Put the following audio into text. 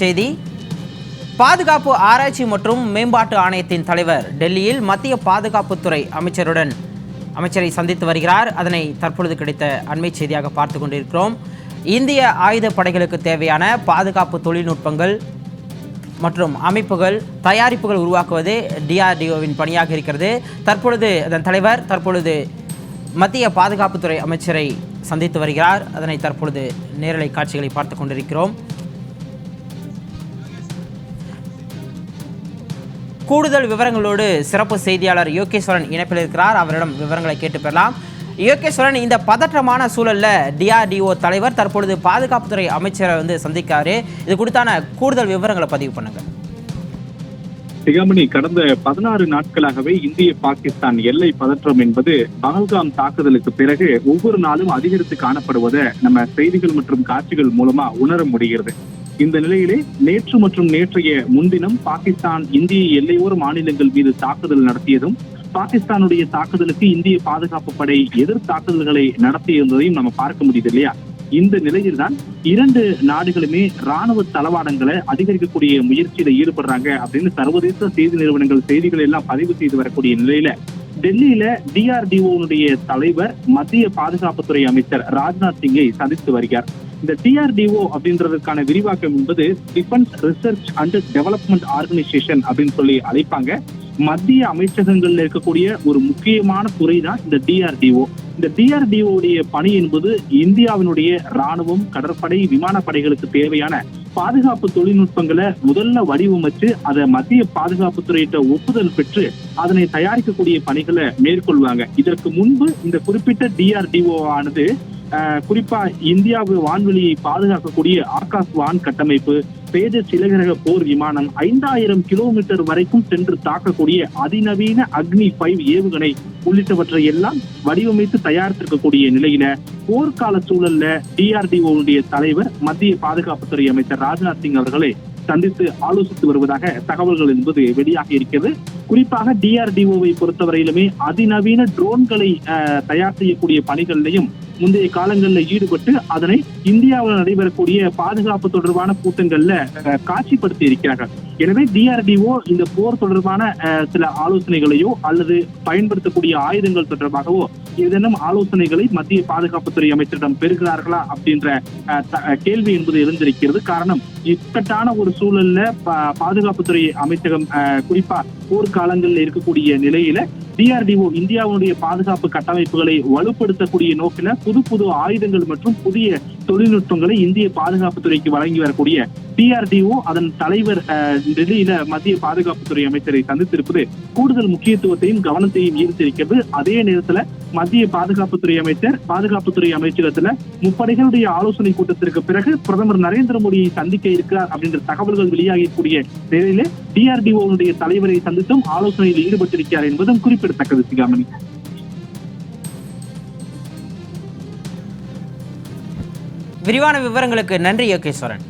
செய்தி. பாதுகாப்பு ஆராய்ச்சி மற்றும் மேம்பாட்டு ஆணையத்தின் தலைவர் டெல்லியில் மத்திய பாதுகாப்புத்துறை அமைச்சருடன் அமைச்சரை சந்தித்து வருகிறார். அதனை தற்பொழுது கிடைத்த அண்மை செய்தியாக பார்த்து கொண்டிருக்கிறோம். இந்திய ஆயுத படைகளுக்கு தேவையான பாதுகாப்பு தொழில்நுட்பங்கள் மற்றும் அமைப்புகள் தயாரிப்புகள் உருவாக்குவது டிஆர்டிஓவின் பணியாக இருக்கிறது. தற்பொழுது அதன் தலைவர் தற்பொழுது மத்திய பாதுகாப்புத்துறை அமைச்சரை சந்தித்து வருகிறார். அதனை தற்பொழுது நேரலை காட்சிகளை பார்த்து கொண்டிருக்கிறோம். கூடுதல் விவரங்களோடு சிறப்பு செய்தியாளர் யோகேஸ்வரன் இணைப்பில் இருக்கிறார். அவரிடம் விவரங்களை கேட்டு பெறலாம். யோகேஸ்வரன் இந்த பதற்றமான சூழல்ல டிஆர்டிஓ தலைவர் தற்பொழுது பாதுகாப்புத்துறை அமைச்சரை வந்து சந்திக்காரு. இது குறித்தான கூடுதல் விவரங்களை பதிவு பண்ணுங்க. சிகாமணி கடந்த பதினாறு நாட்களாகவே இந்திய பாகிஸ்தான் எல்லை பதற்றம் என்பது பகல்காம் தாக்குதலுக்கு பிறகு ஒவ்வொரு நாளும் அதிகரித்து காணப்படுவதை நம்ம செய்திகள் மற்றும் காட்சிகள் மூலமா உணர முடிகிறது. இந்த நிலையிலே நேற்று மற்றும் நேற்றைய முன்தினம் பாகிஸ்தான் இந்திய எல்லையோர மாநிலங்கள் மீது தாக்குதல் நடத்தியதும் பாகிஸ்தானுடைய தாக்குதலுக்கு இந்திய பாதுகாப்பு படை எதிர் தாக்குதல்களை நடத்தியிருந்ததையும் நம்ம பார்க்க முடியுது இல்லையா? இந்த நிலையில்தான் இரண்டு நாடுகளுமே ராணுவ தளவாடங்களை அதிகரிக்கக்கூடிய முயற்சியில ஈடுபடுறாங்க அப்படின்னு சர்வதேச செய்தி நிறுவனங்கள் செய்திகள் எல்லாம் பதிவு செய்து வரக்கூடிய நிலையில டெல்லியில டிஆர்டிஓனுடைய தலைவர் மத்திய பாதுகாப்புத்துறை அமைச்சர் ராஜ்நாத் சிங்கை சந்தித்து வருகிறார். இந்த டிஆர்டிஓ அப்படின்றதுக்கான விரிவாக்கம் என்பது defence research and development organisation அப்படின்னு சொல்லி அழைப்பாங்க. மத்திய அமைச்சகங்கள்ல இருக்கக்கூடிய ஒரு முக்கியமான துறை தான் இந்த டிஆர்டிஓ இந்த டிஆர்டிஓ உடைய பணி என்பது இந்தியாவினுடைய ராணுவம் கடற்படை விமானப்படைகளுக்கு தேவையான பாதுகாப்பு தொழில்நுட்பங்களை முதல்ல வடிவமைச்சு அதை மத்திய பாதுகாப்புத்துறையிட்ட ஒப்புதல் பெற்று அதனை தயாரிக்கக்கூடிய பணிகளை மேற்கொள்வாங்க. இதற்கு முன்பு இந்த குறிப்பிட்ட டிஆர்டிஓ ஆனது குறிப்பா இந்தியாவு வான்வெளியை பாதுகாக்கக்கூடிய ஆகாஷ் வான் கட்டமைப்பு தேஜஸ் இலகுரக போர் விமானம் ஐந்தாயிரம் கிலோமீட்டர் வரைக்கும் சென்று தாக்கக்கூடிய அதிநவீன அக்னி ஃபைவ் ஏவுகணை உள்ளிட்டவற்றை எல்லாம் வடிவமைத்து தயாரித்திருக்கக்கூடிய நிலையில போர்க்கால சூழல்ல டிஆர்டிஓனுடைய தலைவர் மத்திய பாதுகாப்புத்துறை அமைச்சர் ராஜ்நாத் சிங் அவர்களை சந்தித்து ஆலோசித்து வருவதாக தகவல்கள் என்பது வெளியாகி இருக்கிறது. குறிப்பாக டிஆர்டிஓவை பொறுத்தவரையிலுமே அதிநவீன ட்ரோன்களை தயார் செய்யக்கூடிய பணிகளிலையும் முந்தைய காலங்களில் ஈடுபட்டு அதனை இந்தியாவில் நடைபெறக்கூடிய பாதுகாப்பு தொடர்பான கூட்டங்கள்ல காட்சிப்படுத்தி இருக்கிறார்கள். எனவே டிஆர்டிஓ இந்த போர் தொடர்பான சில ஆலோசனைகளையோ அல்லது பயன்படுத்தக்கூடிய ஆயுதங்கள் தொடர்பாகவோ ஏதேனும் ஆலோசனைகளை மத்திய பாதுகாப்புத்துறை அமைச்சரிடம் பெறுகிறார்களா அப்படின்ற கேள்வி என்பது எழுந்திருக்கிறது. காரணம் இக்கட்டான ஒரு சூழல்ல பாதுகாப்புத்துறை அமைச்சகம் அஹ், குறிப்பா போர்க்காலங்களில் இருக்கக்கூடிய நிலையில டிஆர்டிஓ இந்தியாவுடைய பாதுகாப்பு கட்டமைப்புகளை வலுப்படுத்தக்கூடிய நோக்கில புது புது ஆயுதங்கள் மற்றும் புதிய தொழில்நுட்பங்களை இந்திய பாதுகாப்பு துறைக்கு வழங்கி வரக்கூடிய டிஆர்டிஓ அதன் தலைவர் டெல்லியில மத்திய பாதுகாப்புத்துறை அமைச்சரை சந்தித்திருப்பது கூடுதல் முக்கியத்துவத்தையும் கவனத்தையும் ஈர்த்திருக்கிறது. அதே நேரத்துல மத்திய பாதுகாப்புத்துறை அமைச்சர் பாதுகாப்புத்துறை அமைச்சகத்துல முப்படைகளுடைய ஆலோசனை கூட்டத்திற்கு பிறகு பிரதமர் நரேந்திர மோடியை சந்திக்க இருக்கிறார் அப்படின்ற தகவல்கள் வெளியாகக்கூடிய நிலையிலே டிஆர்டிஓனுடைய தலைவரை சந்தித்தும் ஆலோசனையில் ஈடுபட்டிருக்கிறார் என்பதும் குறிப்பிடத்தக்கது சிகாமணி விரிவான விவரங்களுக்கு நன்றி யோகேஸ்வரன்